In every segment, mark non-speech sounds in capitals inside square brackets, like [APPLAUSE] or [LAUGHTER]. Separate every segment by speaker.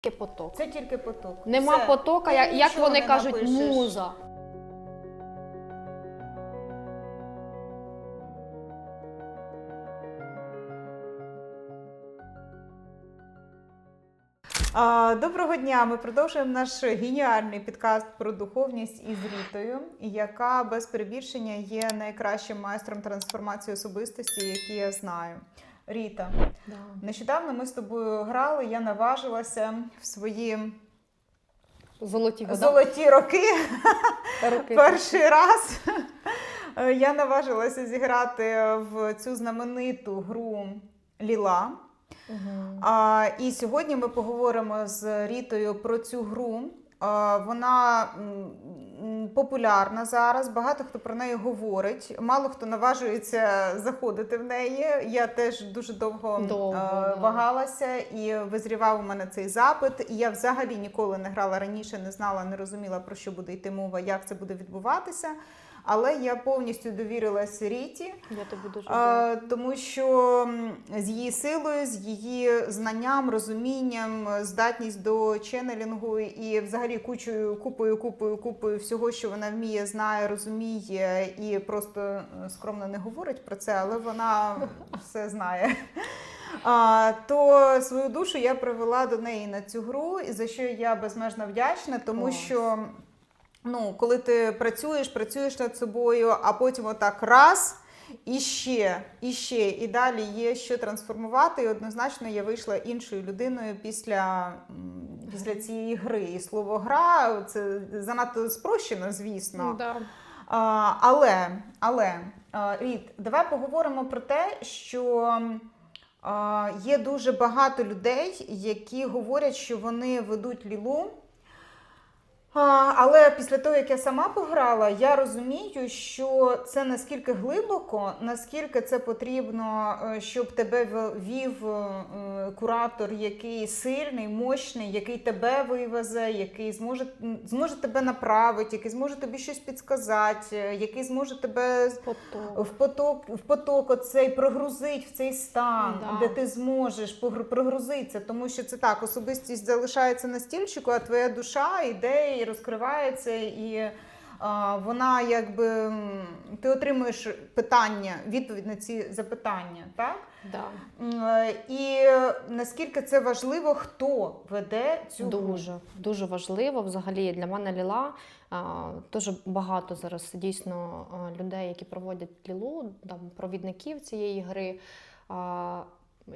Speaker 1: тільки поток.
Speaker 2: Це тільки поток.
Speaker 1: Нема
Speaker 2: Все.
Speaker 1: потока, як, як
Speaker 2: нічого
Speaker 1: вони
Speaker 2: не
Speaker 1: кажуть,
Speaker 2: напишеш.
Speaker 1: муза.
Speaker 2: А, Доброго дня! Ми продовжуємо наш геніальний підкаст про духовність із Рітою, яка без перебільшення є найкращим майстром трансформації особистості, який я знаю. Ріта, нещодавно ми з тобою грали. Я наважилася в свої
Speaker 1: Золоті
Speaker 2: золоті роки.
Speaker 1: Роки.
Speaker 2: Перший раз я наважилася зіграти в цю знамениту гру Ліла.
Speaker 1: Мгм.
Speaker 2: А, і сьогодні ми поговоримо з Рітою про цю гру. А, вона популярна зараз. Багато хто про неї говорить. Мало хто наважується заходити в неї. Я теж дуже довго,
Speaker 1: Довго,
Speaker 2: е, вагалася і визрівав у мене цей запит. І я взагалі ніколи не грала раніше, не знала, не розуміла про що буде йти мова, як це буде відбуватися. Але я повністю довірилась Ріті.
Speaker 1: Я тобі дуже
Speaker 2: А, тому що з її силою, з її знанням, розумінням, здатність до ченнелінгу і взагалі кучою, купою, купою, купою всього, що вона вміє, знає, розуміє і просто е, скромно не говорить про це, але вона все знає. А, то свою душу я привела до неї на цю гру, і за що я безмежно вдячна, тому
Speaker 1: Клас.
Speaker 2: що. Ну, коли ти працюєш, працюєш над собою, а потім отак раз і ще, і ще, і далі є що трансформувати. І однозначно я вийшла іншою людиною після, після цієї гри. І слово гра це занадто спрощено, звісно.
Speaker 1: Да.
Speaker 2: А, але, але, Рід, давай поговоримо про те, що а, є дуже багато людей, які говорять, що вони ведуть лілу. А, але після того, як я сама пограла, я розумію, що це наскільки глибоко, наскільки це потрібно, е, щоб тебе вів е, куратор, який сильний, мощний, який тебе вивезе, який зможе, зможе тебе направити, який зможе тобі щось підсказати, е, який зможе тебе
Speaker 1: Поток.
Speaker 2: в поток, в поток оцей прогрузить в цей стан,
Speaker 1: Да.
Speaker 2: де ти зможеш прогрузитися, тому що це так, особистість залишається на стільчику, а твоя душа йде і розкривається, і а, вона якби ти отримуєш питання, відповідь на ці запитання, так?
Speaker 1: Да.
Speaker 2: Е, І наскільки це важливо, хто веде цю?
Speaker 1: Дуже, дуже важливо. Взагалі для мене ліла. Дуже багато зараз дійсно людей, які проводять лілу, там провідників цієї гри.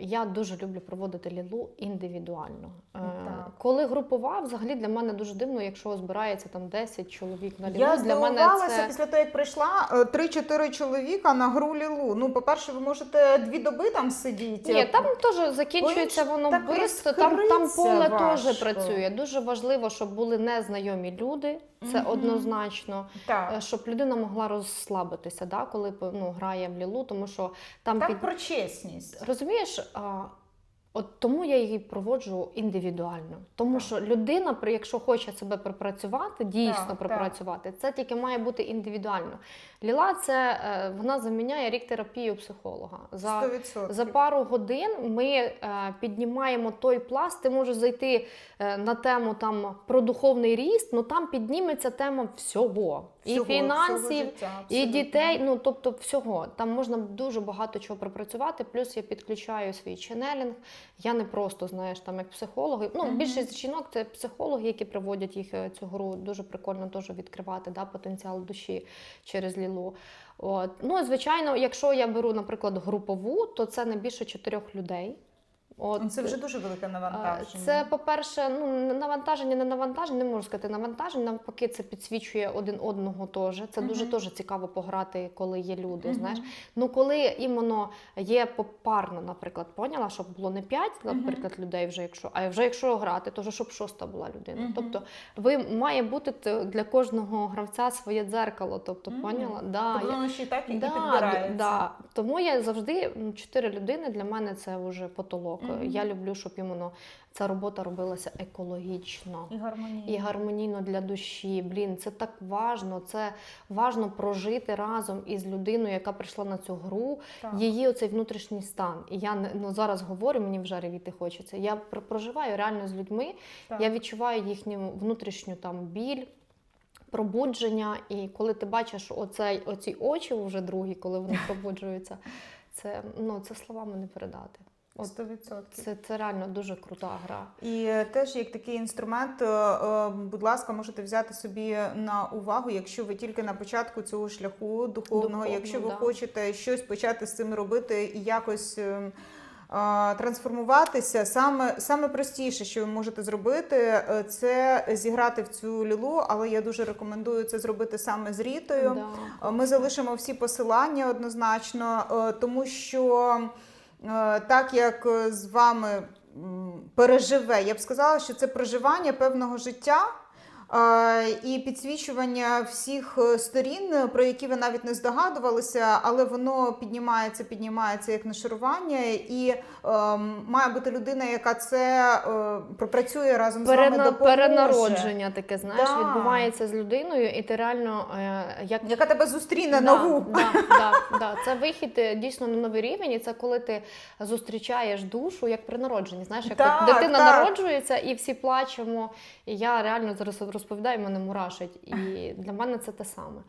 Speaker 1: Я дуже люблю проводити лілу індивідуально. Е,
Speaker 2: Так.
Speaker 1: Коли групова, взагалі для мене дуже дивно, якщо збирається там 10 чоловік на лілу.
Speaker 2: Я
Speaker 1: для мене це
Speaker 2: після того, як прийшла е, 3-4 чоловіка на гру Лілу. Ну, по-перше, ви можете дві доби там сидіти.
Speaker 1: Ні, там теж закінчується воно швидко, там, там поле теж працює. Дуже важливо, щоб були незнайомі люди, це
Speaker 2: Мгм.
Speaker 1: однозначно,
Speaker 2: Так,
Speaker 1: е, щоб людина могла розслабитися, да, коли ну, грає в лілу, тому що там
Speaker 2: так
Speaker 1: під...
Speaker 2: про чесність.
Speaker 1: розумієш. А... От тому я її проводжу індивідуально. Тому
Speaker 2: Так.
Speaker 1: що людина, якщо хоче себе пропрацювати, дійсно
Speaker 2: Так,
Speaker 1: пропрацювати, це тільки має бути індивідуально. Ліла це е, вона заміняє рік терапії у психолога. За
Speaker 2: 100%.
Speaker 1: за пару годин ми е, піднімаємо той пласт. Ти можеш зайти е, на тему там про духовний ріст, ну там підніметься тема всього. І
Speaker 2: Всього-
Speaker 1: фінансів,
Speaker 2: всього життя,
Speaker 1: і дітей, ну тобто всього. Там можна дуже багато чого пропрацювати. Плюс я підключаю свій ченелінг. Я не просто знаєш там як психологи. Ну,
Speaker 2: Мгм.
Speaker 1: більшість жінок це психологи, які проводять їх е, цю гру. Дуже прикольно теж відкривати да, потенціал душі через лілу. От. Ну, звичайно, якщо я беру, наприклад, групову, то це не більше чотирьох людей. От.
Speaker 2: Ну, Це вже дуже велике навантаження.
Speaker 1: Це, по-перше, ну навантаження, не навантаження, не можу сказати навантаження. Навпаки, це підсвічує один одного теж. Це дуже теж цікаво пограти, коли є люди.
Speaker 2: Мгм.
Speaker 1: Знаєш, ну коли іменно є попарно, наприклад, поняла, щоб було не п'ять, наприклад, людей вже якщо, а вже якщо грати, то вже щоб шоста була людина.
Speaker 2: Мгм.
Speaker 1: Тобто, ви має бути для кожного гравця своє дзеркало. Тобто,
Speaker 2: Мгм.
Speaker 1: поняла? Да,
Speaker 2: Тобто
Speaker 1: я-
Speaker 2: воно ще й так і
Speaker 1: Да,
Speaker 2: підбирається.
Speaker 1: да. Тому я завжди чотири людини для мене це вже потолок.
Speaker 2: Мгм.
Speaker 1: Я люблю, щоб іменно ця робота робилася екологічно.
Speaker 2: І гармонійно.
Speaker 1: І гармонійно для душі. Блін, це так важно. Це важно прожити разом із людиною, яка прийшла на цю гру,
Speaker 2: Так.
Speaker 1: її оцей внутрішній стан. І я ну, зараз говорю, мені вже ревіти хочеться. Я пр- проживаю реально з людьми,
Speaker 2: Так.
Speaker 1: я відчуваю їхню внутрішню там біль. Пробудження, і коли ти бачиш оцей, оці очі вже другі, коли вони [LAUGHS] пробуджуються, це, ну, це словами не передати. От
Speaker 2: 100%.
Speaker 1: це, це реально дуже крута гра.
Speaker 2: І е, теж як такий інструмент, е, е, будь ласка, можете взяти собі на увагу, якщо ви тільки на початку цього шляху духовного,
Speaker 1: Духовного,
Speaker 2: якщо ви
Speaker 1: да.
Speaker 2: хочете щось почати з цим робити і якось. Трансформуватися саме саме простіше, що ви можете зробити, це зіграти в цю лілу, але я дуже рекомендую це зробити саме з Рітою.
Speaker 1: Да.
Speaker 2: Ми залишимо всі посилання однозначно, тому що так як е, з вами переживе, я б сказала, що це проживання певного життя. І підсвічування всіх е, сторін, е, про які ви навіть не здогадувалися, але воно піднімається, піднімається як нашарування, і е, має бути людина, яка це е, пропрацює разом з вами допоможе.
Speaker 1: перенародження таке, знаєш,
Speaker 2: Да.
Speaker 1: відбувається з людиною, і ти реально е, як
Speaker 2: яка тебе зустріне
Speaker 1: Да,
Speaker 2: нову.
Speaker 1: Да, да, да. Це вихід е, дійсно на новий рівень, і це коли ти зустрічаєш душу як при народженні. Знаєш, як
Speaker 2: Так,
Speaker 1: дитина
Speaker 2: так.
Speaker 1: народжується і всі плачемо. І я реально зараз розповідаю, мене мурашить. І для мене це те саме.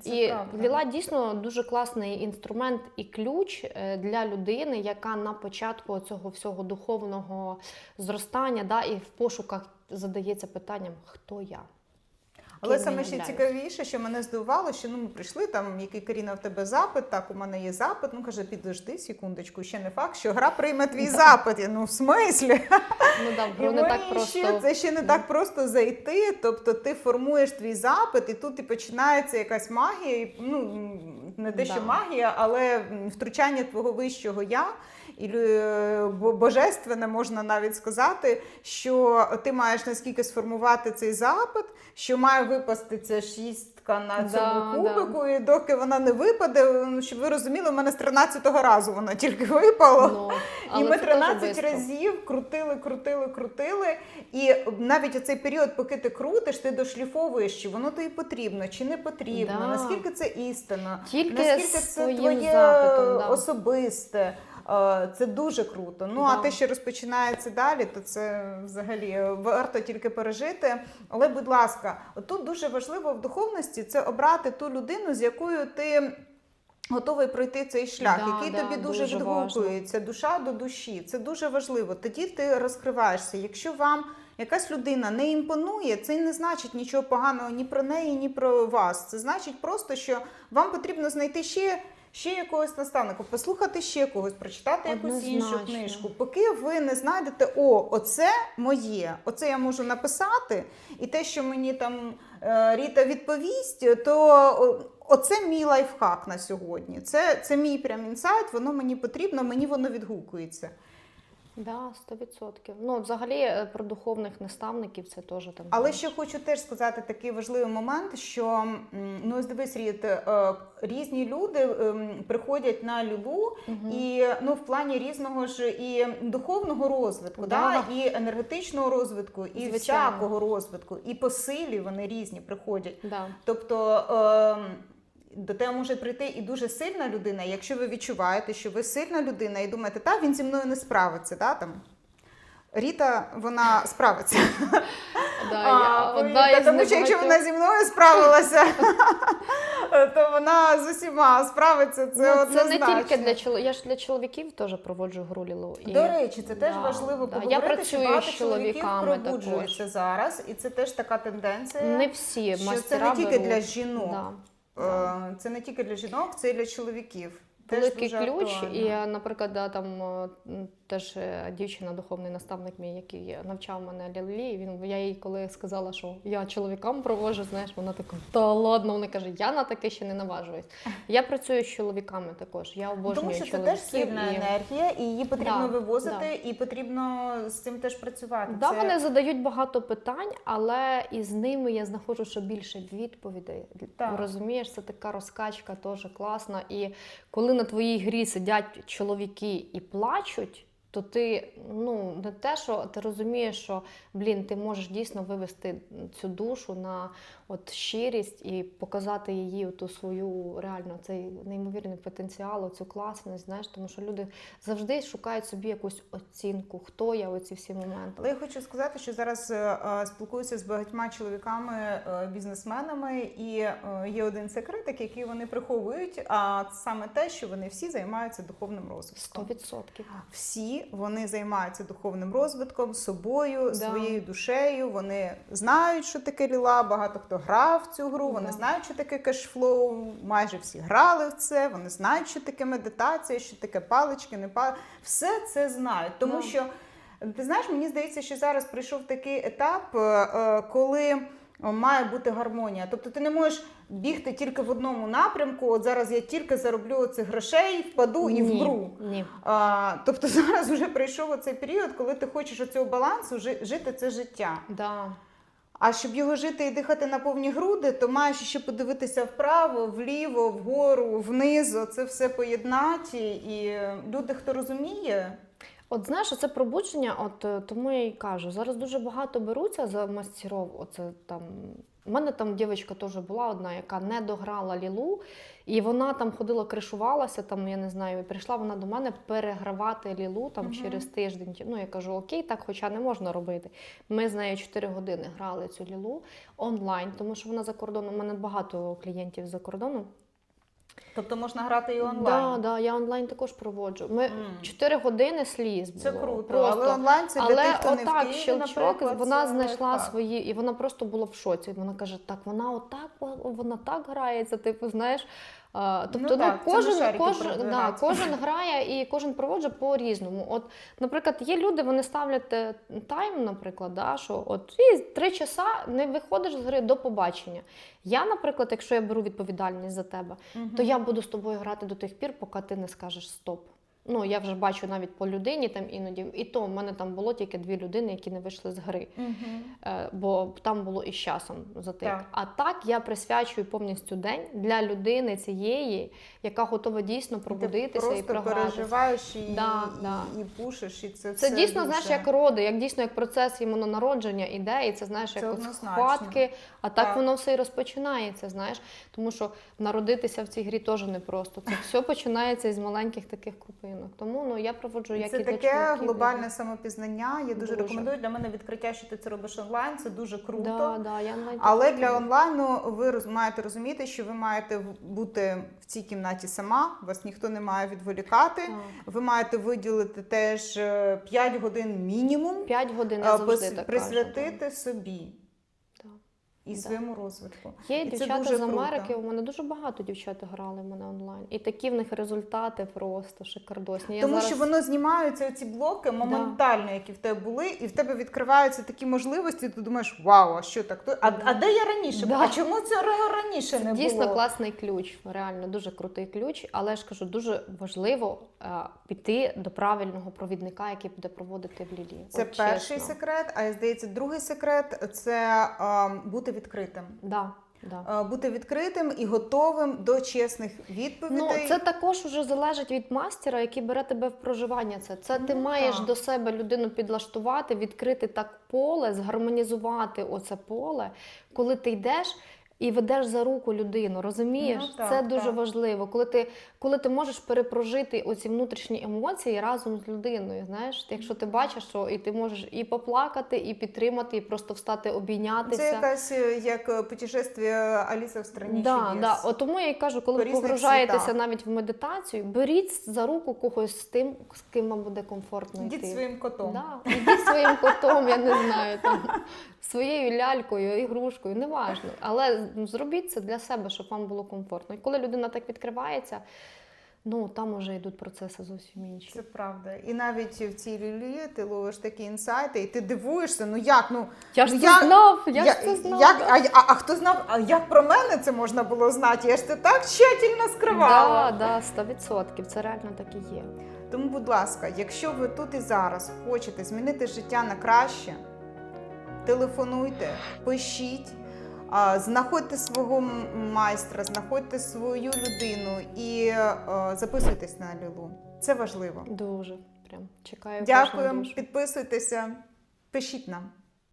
Speaker 2: Це
Speaker 1: і
Speaker 2: правда.
Speaker 1: ліла дійсно дуже класний інструмент і ключ е, для людини, яка на початку цього всього духовного зростання, да, і в пошуках задається питанням, хто я.
Speaker 2: Але саме ще цікавіше, що мене здивувало, що ну ми прийшли там, який Каріна в тебе запит. Так, у мене є запит. Ну каже, підожди секундочку, ще не факт, що гра прийме твій запит. Я, ну в смислі?
Speaker 1: Ну да, гру не так просто ще,
Speaker 2: це ще не так просто зайти. Тобто ти формуєш твій запит, і тут і починається якась магія. і, Ну не те, що
Speaker 1: Да.
Speaker 2: магія, але втручання твого вищого я. І е, божественне можна навіть сказати, що ти маєш наскільки сформувати цей запит, що має випасти ця шістка на цьому
Speaker 1: да.
Speaker 2: кубику, і доки вона не випаде, щоб ви розуміли, у мене з 13-го разу вона тільки випала.
Speaker 1: Ну,
Speaker 2: І ми
Speaker 1: це
Speaker 2: 13 разів крутили, крутили, крутили. І навіть оцей період, поки ти крутиш, ти дошліфовуєш, чи воно тобі потрібно, чи не потрібно,
Speaker 1: Да.
Speaker 2: наскільки це істина,
Speaker 1: Тільки
Speaker 2: наскільки це твоє
Speaker 1: запитом, да.
Speaker 2: особисте. Е, Це дуже круто. Ну а те, що розпочинається далі, то це взагалі варто тільки пережити. Але, будь ласка, тут дуже важливо в духовності це обрати ту людину, з якою ти. Готовий пройти цей шлях,
Speaker 1: Да,
Speaker 2: який
Speaker 1: да,
Speaker 2: тобі дуже,
Speaker 1: дуже
Speaker 2: відгукується, душа до душі. Це дуже важливо. Тоді ти розкриваєшся. Якщо вам якась людина не імпонує, це не значить нічого поганого ні про неї, ні про вас. Це значить просто, що вам потрібно знайти ще. Ще якогось наставника, послухати ще когось, прочитати якусь іншу книжку. Поки ви не знайдете, о, оце моє, оце я можу написати, і те, що мені там е, Ріта відповість, то оце мій лайфхак на сьогодні. Це, це мій прям інсайт, воно мені потрібно, мені воно відгукується.
Speaker 1: Да, 100%. Ну, взагалі, е, про духовних наставників це теж там.
Speaker 2: Але ще хочу теж сказати такий важливий момент, що ну дивись, Ріт, е, різні люди ем, приходять на любу
Speaker 1: Мгм.
Speaker 2: і ну в плані різного ж і духовного розвитку, да.
Speaker 1: Да.
Speaker 2: і енергетичного розвитку, і
Speaker 1: Звичайно.
Speaker 2: всякого розвитку, і по силі вони різні приходять.
Speaker 1: Да.
Speaker 2: Тобто ем, до тебе може прийти і дуже сильна людина. Якщо ви відчуваєте, що ви сильна людина, і думаєте, та він зі мною не справиться, да, там. Ріта, вона справиться.
Speaker 1: Да, я одна із
Speaker 2: тому що якщо вона зі мною справилася, [LAUGHS] то вона з усіма справиться. Це
Speaker 1: ну, це не тільки для чоловіків. Я ж для чоловіків теж проводжу гру Лілу. І...
Speaker 2: До речі, це теж
Speaker 1: Да,
Speaker 2: важливо
Speaker 1: да. Я
Speaker 2: поговорити, що
Speaker 1: працюю
Speaker 2: багато
Speaker 1: з
Speaker 2: чоловіків
Speaker 1: чоловіками
Speaker 2: пробуджуються
Speaker 1: також.
Speaker 2: зараз, і це теж така тенденція.
Speaker 1: Не всі
Speaker 2: що це не тільки
Speaker 1: беруть.
Speaker 2: для жінок.
Speaker 1: Да.
Speaker 2: Е, Це не тільки для жінок, це і для чоловіків.
Speaker 1: Великий ключ,
Speaker 2: актуально.
Speaker 1: і, наприклад, да, там е, теж е, дівчина, духовний наставник мій, який навчав мене Лілі, він я їй коли сказала, що я чоловікам провожу, знаєш, вона така, та ладно, вона каже, я на таке ще не наважуюсь. Я працюю з чоловіками також. Я обожнюю
Speaker 2: Тому що це теж сильна
Speaker 1: і...
Speaker 2: енергія, і її потрібно
Speaker 1: Да,
Speaker 2: вивозити, і потрібно з цим теж працювати.
Speaker 1: Да,
Speaker 2: Це-
Speaker 1: вони задають багато питань, але із ними я знаходжу ще більше відповідей.
Speaker 2: Так.
Speaker 1: Розумієш, це така розкачка теж класна. І коли на твоїй грі сидять чоловіки і плачуть, то ти ну не те, що ти розумієш, що блін, ти можеш дійсно вивести цю душу на от щирість і показати її ту свою реально цей неймовірний потенціал, цю класність, знаєш, тому що люди завжди шукають собі якусь оцінку, хто я оці всі моменти.
Speaker 2: Але я хочу сказати, що зараз е, е, спілкуюся з багатьма чоловіками, е, бізнесменами, і є один секретик, який вони приховують. А саме те, що вони всі займаються духовним розвитком.
Speaker 1: відсотків.
Speaker 2: Всі вони займаються духовним розвитком, собою,
Speaker 1: Да.
Speaker 2: своєю душею. Вони знають, що таке ліла. Багато хто грав в цю гру. Вони
Speaker 1: Да.
Speaker 2: знають, що таке кешфлоу. Майже всі грали в це. Вони знають, що таке медитація, що таке палички, не палички. Все це знають, тому
Speaker 1: Да.
Speaker 2: що ти знаєш, мені здається, що зараз прийшов такий етап, е, е, коли має бути гармонія. Тобто ти не можеш бігти тільки в одному напрямку. От зараз я тільки зароблю цих грошей, впаду і
Speaker 1: Ні,
Speaker 2: вмру.
Speaker 1: Ні.
Speaker 2: А, тобто [LAUGHS] зараз вже прийшов оцей період, коли ти хочеш оцього балансу жити це життя.
Speaker 1: Да.
Speaker 2: А щоб його жити і дихати на повні груди, то маєш ще подивитися вправо, вліво, вгору, вниз, це все поєднати. І люди, хто розуміє,
Speaker 1: От знаєш, це пробудження, от е, тому я й кажу, зараз дуже багато беруться за мастеров. Оце там. У мене там дівчинка теж була одна, яка не дограла лілу, і вона там ходила, кришувалася, там, я не знаю, і прийшла вона до мене перегравати лілу там
Speaker 2: Мгм.
Speaker 1: через тиждень. Ну, я кажу, окей, так, хоча не можна робити. Ми з нею 4 години грали цю лілу онлайн, тому що вона за кордоном. У мене багато клієнтів за кордоном.
Speaker 2: Тобто можна грати і онлайн.
Speaker 1: Да, да, я онлайн також проводжу. Ми
Speaker 2: чотири
Speaker 1: 4 години сліз було.
Speaker 2: Це круто,
Speaker 1: Просто.
Speaker 2: але онлайн це для
Speaker 1: Але
Speaker 2: тих, хто не в
Speaker 1: отак,
Speaker 2: Києві,
Speaker 1: щелчок, вона знайшла
Speaker 2: так.
Speaker 1: свої, і вона просто була в шоці. Вона каже: так, вона отак, вона так грається, типу, знаєш. А, тобто, ну,
Speaker 2: так, ну,
Speaker 1: кожен, кожен, да, кожен грає і кожен проводжує по-різному. От, наприклад, є люди, вони ставлять е, тайм, наприклад, да, що от і три часа не виходиш з гри до побачення. Я, наприклад, якщо я беру відповідальність за тебе,
Speaker 2: угу.
Speaker 1: то я буду з тобою грати до тих пір, поки ти не скажеш стоп. Ну, я вже бачу навіть по людині там іноді. І то в мене там було тільки дві людини, які не вийшли з гри. Е, бо там було і з часом затик.
Speaker 2: Так.
Speaker 1: А так я присвячую повністю день для людини цієї, яка готова дійсно
Speaker 2: Ти
Speaker 1: пробудитися і
Speaker 2: просто
Speaker 1: програти.
Speaker 2: переживаєш і,
Speaker 1: Да,
Speaker 2: і,
Speaker 1: да.
Speaker 2: і пушиш, і це
Speaker 1: Це
Speaker 2: все
Speaker 1: дійсно,
Speaker 2: дуже...
Speaker 1: знаєш, як роди, як дійсно як процес іменно народження іде, і це знаєш, як от схватки, а так,
Speaker 2: Так.
Speaker 1: воно все і розпочинається. Знаєш, тому що народитися в цій грі теж непросто. Це все починається із маленьких таких крупинок. Тому ну я проводжу як
Speaker 2: це
Speaker 1: і для
Speaker 2: таке
Speaker 1: чоловіків,
Speaker 2: глобальне самопізнання. Я дуже,
Speaker 1: Дуже.
Speaker 2: рекомендую для мене відкриття, що ти це робиш онлайн. Це дуже круто.
Speaker 1: Да, да, я
Speaker 2: Але для онлайну ви роз- маєте розуміти, що ви маєте бути в цій кімнаті сама, вас ніхто не має відволікати.
Speaker 1: Так.
Speaker 2: Ви маєте виділити теж 5 годин мінімум,
Speaker 1: П'ять годин
Speaker 2: е,
Speaker 1: я завжди
Speaker 2: пос-
Speaker 1: так кажу,
Speaker 2: присвятити собі
Speaker 1: так.
Speaker 2: І
Speaker 1: Да.
Speaker 2: своєму розвитку.
Speaker 1: Є
Speaker 2: І це
Speaker 1: дівчата
Speaker 2: дуже
Speaker 1: з Америки,
Speaker 2: круто.
Speaker 1: у мене дуже багато дівчат грали в мене онлайн. І такі в них результати просто шикардосні. Я
Speaker 2: Тому
Speaker 1: зараз...
Speaker 2: що воно знімаються ці блоки моментально, які в тебе були, і в тебе відкриваються такі можливості. і Ти думаєш, вау, а що так? То- А, а де я раніше?
Speaker 1: Да.
Speaker 2: А чому цього раніше не
Speaker 1: Дійсно класний ключ, реально дуже крутий ключ. Але ж кажу, дуже важливо е, піти до правильного провідника, який буде проводити в лілі.
Speaker 2: Це
Speaker 1: От
Speaker 2: перший
Speaker 1: чесно.
Speaker 2: секрет. А здається, другий секрет це е, бути відкритим.
Speaker 1: Да, да.
Speaker 2: Е, бути відкритим і готовим до чесних
Speaker 1: Ну,
Speaker 2: відповідей.
Speaker 1: це також вже залежить від мастера, який бере тебе в проживання. Це, це ти
Speaker 2: Ну,
Speaker 1: маєш
Speaker 2: так.
Speaker 1: до себе людину підлаштувати, відкрити так поле, згармонізувати оце поле, коли ти йдеш. І ведеш за руку людину, розумієш?
Speaker 2: Ну, так,
Speaker 1: це дуже
Speaker 2: так.
Speaker 1: важливо. Коли ти, коли ти можеш перепрожити оці внутрішні емоції разом з людиною. Знаєш, якщо ти бачиш, що і ти можеш і поплакати, і підтримати, і просто встати, обійнятися.
Speaker 2: Це якась е, як е, путешествие Аліса в страні
Speaker 1: Да,
Speaker 2: чудес.
Speaker 1: да. От тому я й кажу, коли ви погружаєтеся навіть в медитацію, беріть за руку когось з тим, з ким вам буде комфортно йти.
Speaker 2: своїм котом.
Speaker 1: Да, ідіть своїм котом, я не знаю, там, своєю лялькою, ігрушкою, неважно. Але зробіть це для себе, щоб вам було комфортно. І коли людина так відкривається, ну там уже йдуть процеси зовсім інші.
Speaker 2: Це правда. І навіть в цій лілі ти ловиш такі інсайти, і ти дивуєшся, ну як, ну
Speaker 1: Я ж
Speaker 2: ну,
Speaker 1: це
Speaker 2: я-
Speaker 1: знав, я, ж це знав.
Speaker 2: Як, а, а, а хто знав, а як про мене це можна було знати? Я ж це так тщательно скривала.
Speaker 1: Да, да, 100%. Це реально так і є.
Speaker 2: Тому, будь ласка, якщо ви тут і зараз хочете змінити життя на краще, телефонуйте, пишіть, знаходьте свого майстра, знаходьте свою людину і е, записуйтесь на Лілу. Це важливо.
Speaker 1: Дуже. прям Чекаю
Speaker 2: Дякую, підписуйтеся, пишіть нам.